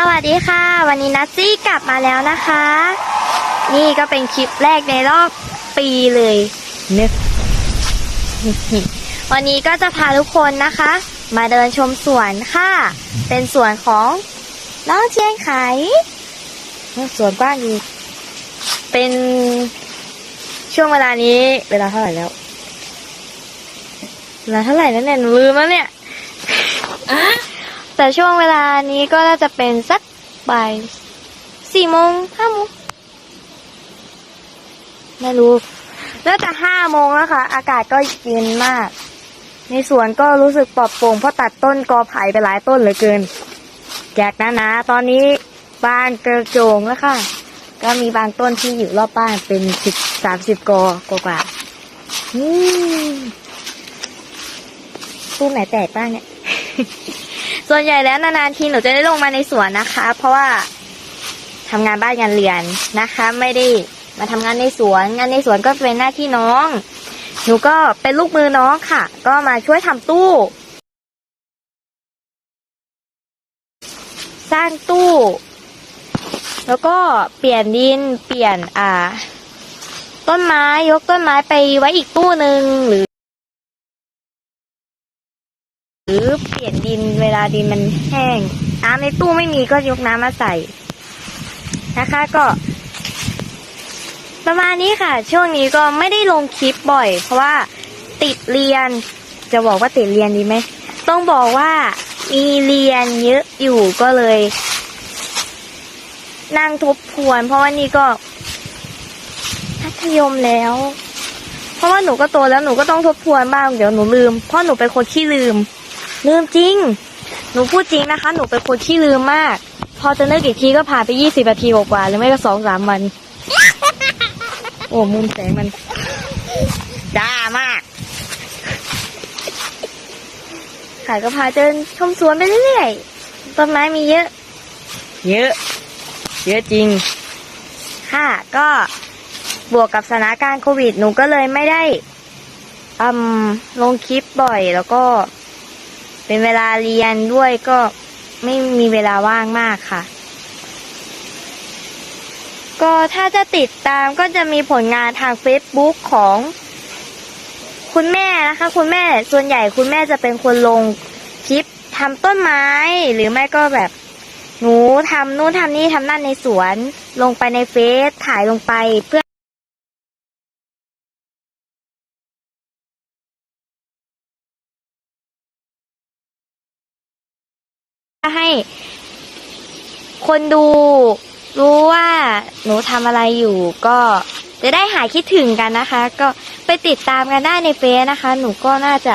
สวัสดีค่ะ วันนี้นัตซี่กลับมาแล้วนะคะ นี่ก็เป็นคลิปแรกในรอบปีเลยเนอะวันนี้ก็จะพาทุกคนนะคะ มาเดินชมสวนค่ะ เป็นสวนของน้องเชียงไขสวนกว้างดีเป็นช่วงเวลานี้ เวลาเท่าไหร่แล้วเวลาเท่าไหร่แล้วเนี่ยหนูลืมแล้วเนี่ย แต่ช่วงเวลานี้ก็น่าจะเป็นสักบ่ายสี่โมงห้าโมงไม่รู้ น่าจะห้าโมงแล้วค่ะ อากาศก็เย็นมาก ในสวนก็รู้สึกปลอดโปร่งเพราะตัดต้นกอไผ่ไปหลายต้นเหลือเกินแจกนะนะ ตอนนี้บานกระโจงแล้วค่ะ ก็มีบางต้นที่อยู่รอบบ้านเป็นสิบสามสิบกอกว่าาๆอืมต้นไหนแตกบ้างเนี่ย ส่วนใหญ่แล้วนานๆทีหนูจะได้ลงมาในสวนนะคะ เพราะว่าทำงานบ้านงานเรียนนะคะ ไม่ได้มาทำงานในสวน งานในสวนก็เป็นหน้าที่น้อง หนูก็เป็นลูกมือน้องค่ะ ก็มาช่วยทำตู้ สร้างตู้ แล้วก็เปลี่ยนดินเปลี่ยนอ่า ต้นไม้ยกต้นไม้ไปไว้อีกตู้หนึ่งหรือ หรือเปลี่ยนดินเวลาดินมันแห้งน้ำในตู้ไม่มีก็ยกน้ำมาใส่ นะคะก็ ประมาณนี้ค่ะ ช่วงนี้ก็ไม่ได้ลงคลิปบ่อย เพราะว่าติดเรียน จะบอกว่าติดเรียนดีไหมต้องบอกว่ามีเรียนเยอะอยู่ก็เลย นั่งทบทวน เพราะว่านี่ก็มัธยมแล้ว เพราะว่าหนูก็โตแล้วหนูก็ต้องทบทวนบ้างเดี๋ยวหนูลืมเพราะหนูเป็นคนขี้ลืม ลืมจริง หนูพูดจริงนะคะ หนูเป็นคนขี้ลืมมาก พอจะนึกอีกทีก็ผ่านไปยี่สิบนาทีกว่าๆหรือไม่ก็สองสามวัน โอ้มุมแสงมันจ้ามากค่ะก็พาเดินชมสวนไปเรื่อยๆ ต้นไม้มีเยอะ เยอะ เยอะจริง ค่ะ ก็บวกกับสถานการณ์โควิด หนูก็เลยไม่ได้อืมลงคลิปบ่อยแล้วก็ เป็นเวลาเรียนด้วยก็ไม่มีเวลาว่างมากค่ะ ก็ถ้าจะติดตามก็จะมีผลงานทาง Facebook ของคุณแม่นะคะ คุณแม่ส่วนใหญ่คุณแม่จะเป็นคนลงคลิปทำต้นไม้ หรือไม่ก็แบบหนูทำนู่นทำนี่ทำนั่นในสวน ลงไปในเฟซถ่ายลงไปเพื่อ ให้ คนดูรู้ว่าหนูทำอะไรอยู่ก็จะได้หายคิดถึงกันนะคะ ก็ไปติดตามกันได้ในเฟซนะคะ หนูก็น่าจะ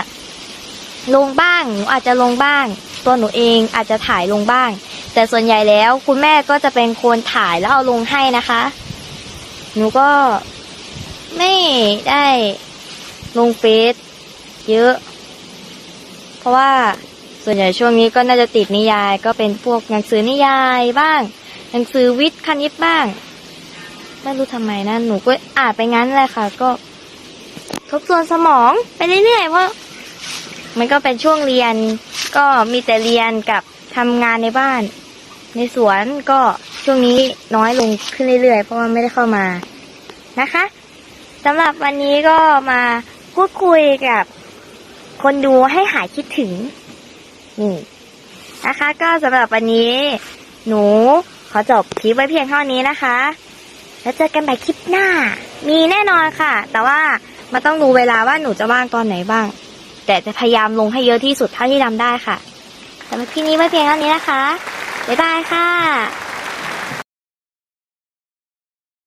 ลงบ้าง หนูอาจจะลงบ้าง ตัวหนูเองอาจจะถ่ายลงบ้าง แต่ส่วนใหญ่แล้วคุณแม่ก็จะเป็นคนถ่ายแล้วเอาลงให้นะคะ หนูก็ไม่ได้ลงเฟซเยอะ เพราะว่า ส่วนใหญ่ช่วงนี้ก็น่าจะติดนิยาย ก็เป็นพวกหนังสือนิยายบ้าง หนังสือวิทย์คณิตบ้าง ไม่รู้ทำไมนะหนูก็อ่านไปงั้นแหละค่ะ ก็ ทบทวนสมองไปเรื่อยๆเพราะมันก็เป็นช่วงเรียน ก็มีแต่เรียนกับทำงานในบ้าน ในสวนก็ช่วงนี้น้อยลงขึ้นเรื่อยๆ เพราะว่าไม่ได้เข้ามานะคะสำหรับวันนี้ก็มาพูดคุยกับคนดูให้หายคิดถึง นี่นะคะก็สำหรับวันนี้ หนูขอจบคลิปไว้เพียงเท่านี้นะคะ แล้วเจอกันใหม่คลิปหน้า มีแน่นอนค่ะ แต่ว่ามันต้องดูเวลาว่าหนูจะว่างตอนไหนบ้าง แต่จะพยายามลงให้เยอะที่สุดเท่าที่ทำได้ค่ะสำหรับคลิปนี้ไว้เพียงเท่านี้นะคะบ๊ายบายค่ะ